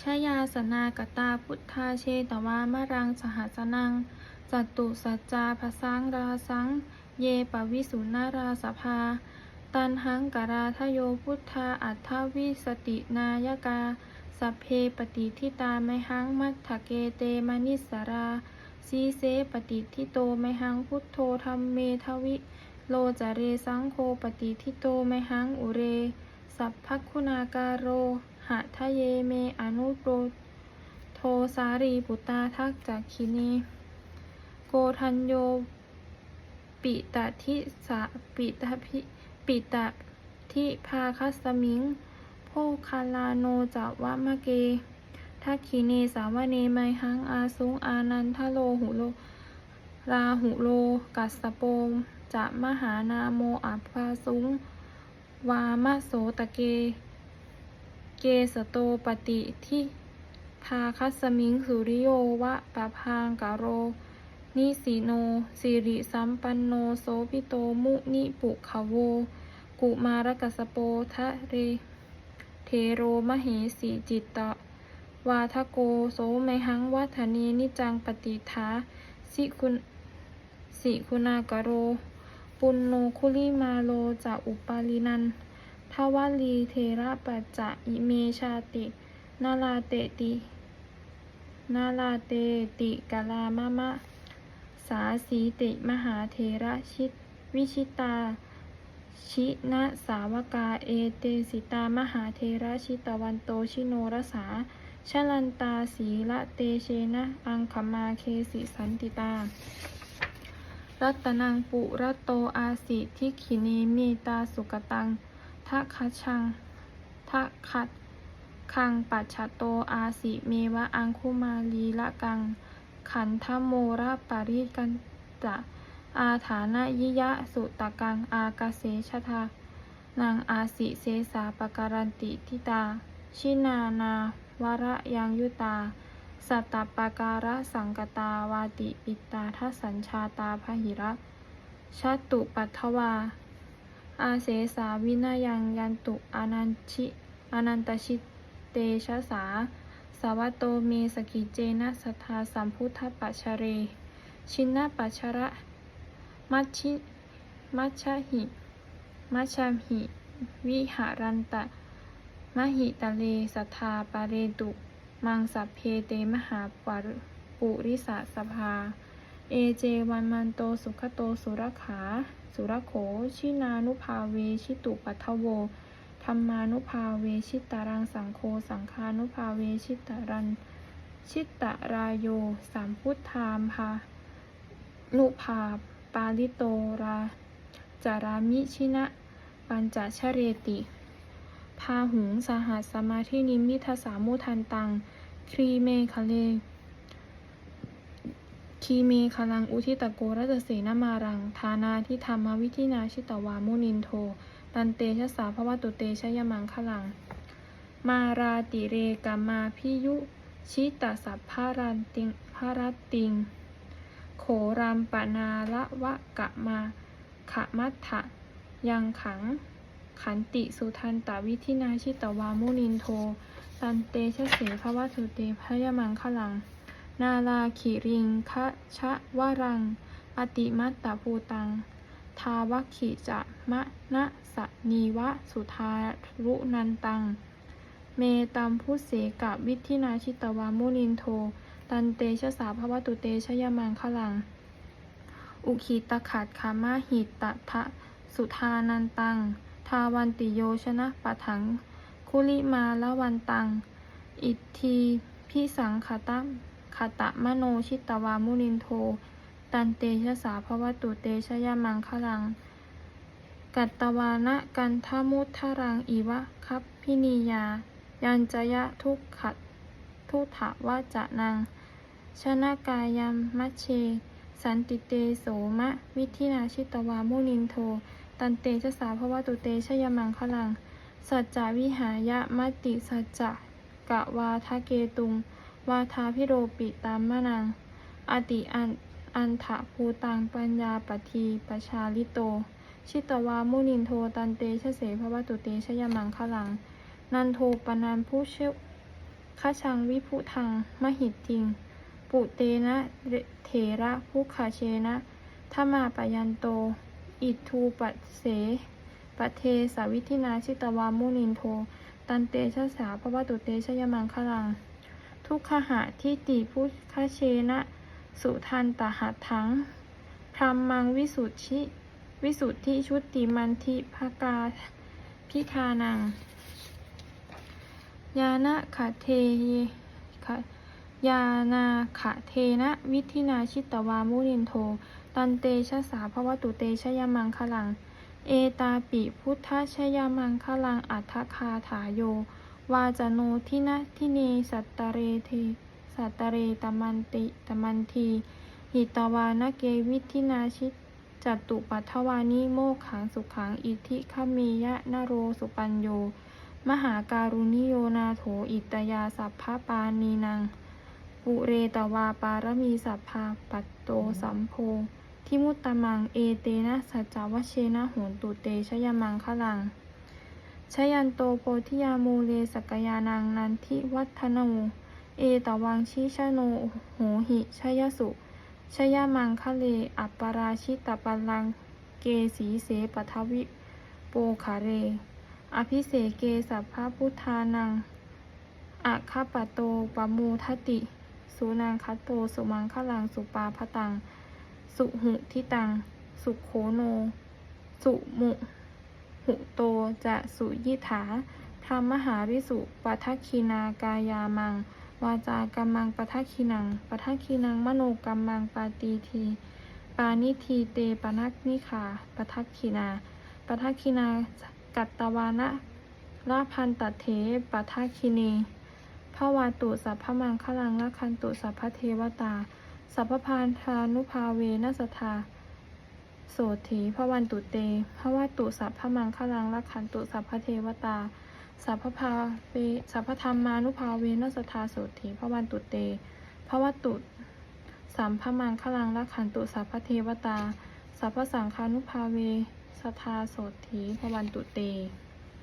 ชยาสนากตาพุทธาเชตวามรังสหัสนังจัตุสัจจาภสังราสัง เยปวิสุนาราสภา ตันหังกราทโยพุทธาอัฏฐวิสตินายกา สัพเพปฏิทิตาไมหังมัทธเกเตมนิสาราสีเสปฏิทิโตไมหังพุทโธธรรมเมทวิ โลจเรสังโฆปฏิทิโตไมหังอุเร สัพพคุณาการโร หะทะเยเมอนุโตโทสารีปุตตาทักจักขินีโกทัญโยปิตะทิสะปิตะพิปิตะทิภาคัสมิงโพคาลาโนจาวะมะเกทักขิเนสาวเนไมหังอาสุงอานันทโลหุโลราหุโล กัสโปมจะมหานาโมอัปพาสุง วามะโสตะเก เกสโตปฏิทิภาคัสมิงสุริโยวะปะพางกะโร นิสีโนสิริสัมปันโนโสพิโตมุนิปุขโว กุมารกัสโปทะเร เทโรมเหสีจิตตะ วาทโกโสไมหังวัฒเนนิจังปฏิทาสิคุณสิคุณากโร ปุณโนคุลิมาโลจะอุปาลินัน ทวาลีเทระปัจจะอิเมชาติ นาลาเตติ นาลาเตติกลามะมะ สาสีติมหาเทระชิต วิชิตา ชินะสาวกาเอเตสิตามหาเทระชิตวันโตชิโนรสาชลันตาสีละเตเชนะ อังคมาเคสิสันติตา รัตนังปุระโตอาสิทิขินเมตาสุกตัง ทักขชังทักขัดคังปัจฉโตอาสิเมวะอังคุมาลีละกัง ขันธโมระปาริกันจะอาฐานะยิยะสุตะกังอากเสชทานางอาสิเสสาปการันติทิตา ชินานาวระยังยุตา สัตตปาการะสังกตาวาติปิตาทัสสัญชาตาพหิระชัตุปัทวา อาเสสาวินายังยันตุอนันชิอนันตชิเตชะสาสาวัโตเมสกิเจนะสัทธาสัมพุทธปัชเร ชินนาปัชระมัชชิมัชชหิมัชชามหิ วิหารันตะ มหิตะเลสัทธาปาเรตุ มังสัพเพเตมหาปารุปุริสะสภา เอเจวันมันโตสุขโตสุรขา สุรโข ชินานุภาเวชิตุปัทโว ธรรมานุภาเวชิตารังสังโฆ สังคานุภาเวชิตารัน ชิตตรายโย สามพุทธามภานุภาปาลิโตราจารามิชินะ ปัญจชเรติพาหุงสหัสสมาธินิมิทสามุทันตัง ครีเมคะเล คีเมคลังอุทิตโกรัจเสนมารัง ทานาทิธรรมวิธินาชิตวามุนินโท ตันเตชะสาภวตุเตชะยมังคลัง มาราติเรกามาพิยุชิตสัพพารันติงพารัตติง โขรามปนาละวะกะมาขะมัทะยังขัง ขันติสุทันตวิธินาชิตวามุนินโท ตันเตชะเสภวตุเตพยมังคลัง นาลาขิริงคะชะวรัง อติมัตตภูตัง ทาวคขิจะมะนะสะนีวะสุทารุนันตัง เมตัมพุเสกะวิธินาชิตวามุนินโท ตันเตชะสาภวตุเตชยมังคลัง อุคิตขัดขามาหิตตะทะสุทานันตัง ทาวันติโยชนะปะถัง คุลิมาละวันตัง อิทธีพิสังขตะ ขตะมโนชิตวามุนินโท ตันเตชะสาภวตุเตชะยมังคลัง กัตตวานะกันทมุทธรังอีวะคับพินียา ยัญจยะทุกขัดทุถะวะจะนัง ชนะกายัมมัชเช สันติเตโสมะ วิธินาชิตวามุนินโท ตันเตชะสาภวตุเตชะยมังคลัง สัจจวิหายะมติสัจจะกะวาทะเกตุง วาทาพิโรปิตามมะนัง อติอันอันถะภูตังปัญญาปทีปชาลิโต ชิตวามุนินโทตันเตชะเสภวตุเตชยมังคลัง นันโทปนันผู้เชวขชังวิพุทังมหิตติง ปุเตนะเถระภุคาเชนะธมาปยันโต อิทูปัสเสปเทสวิธินาชิตวามุนินโท ตันเตชะสาภวตุเตชยมังคลัง ทุกขหะทิติพุทธเชนะสุทันตหัตถังพรมมังวิสุทธิ วิสุทธิชุติมันทิภกาพิคานัง ยานะขะเทยขะยานาขะเทนะ วิธินาชิตวามุนินโท ตันเตชะสาภวตุเตชยมังคลัง เอตาปิพุทธชยมังคลังอัฏฐคาถาโย วาจโนทินะทิเนสัตตะเรเทสัตตะเรตมันติตมันทีหิตวานเกวิธินาชิตจตุปัทวานิโมขังสุขังอิทิขเมยะนโรสุปัญโย มหาการุณิโยนาโถอิตยาสัพพปานีนังปุเรตวาปารมีสัพพาปัตโตสัมโพทิมุตตมังเอเตนะสัจจวเชนะโหนตุเตชยมังคลัง ชยันโตโพธิยามูเลสกยานังนันทิวัฒโน เอตวังชิชโนโหหิชยสุชยมังคะเล อัปปราชิตปัลลังเกสีเสปทวิโปคาเร อภิเสเกสัพพะพุทธานังอะคปะโตปมูทติ สุนังคัตโตสุมังคลังสุปาพตัง สุหุทิตัง สุโขโน สุมุ หุโตจะสุยิถาธรรมหาริสุปัทคินากายามัง วาจากัมมังปัทคินังปัทคินังมโนกัมมังปาตีทีปานิทีเตปนักนิขาปัทคินาปัทคินากัตตวานะลาพันตเถปัทคินีภวาตุสัพพมังคลังละคันตุสัพพเทวตา สัพพพานธานุภาเวนัสธา โสถีพระวันตุเตพระวัตุสัพพมังคลังรักขันตุสัพพเทวตา สัพพภาเวสัพพธรรมานุภาเวนัสธาโสถีพระวันตุเตพระวัตุสัมพมังคลังรักขันตุสัพพเทวตา สัพพสังฆานุภาเวสทธาโสถีพระวันตุเต